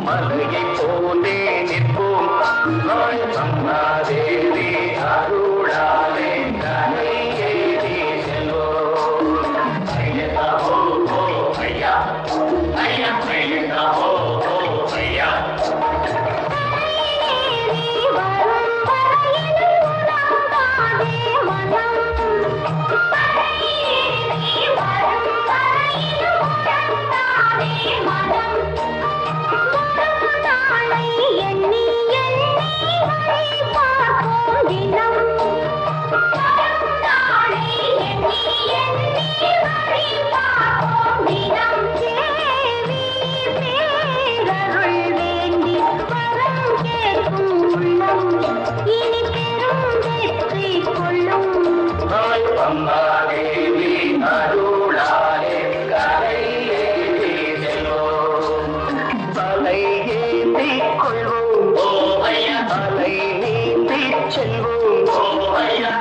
மலையை போலே நிற்போம் நாய் பம்பாதேவி அருளாலே கரை ஏறி செல்வோம் தலை ஏந்தி கொள்வோம் அலை நீந்தி செல்வோம்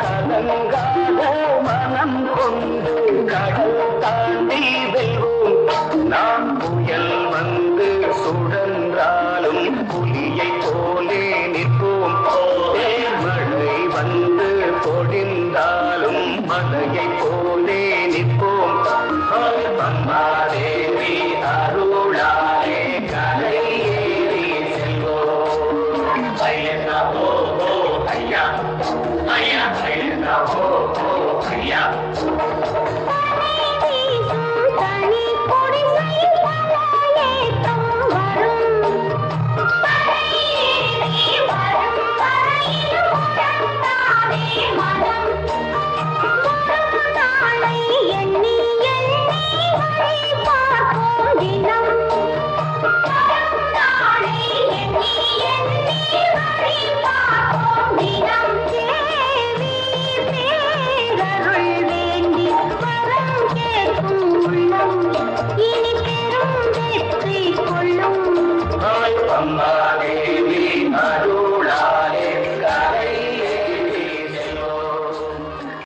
கலங்காத மனம் கொண்டு கடல் மலையை போலே நிற்போம். பம்மாதேவி அருளாலே கரை ஏறி செல்வோம். ஐயா ஓ ஓ ஐயா. ஐயா ஐயா ஓ ஓ ஐயா.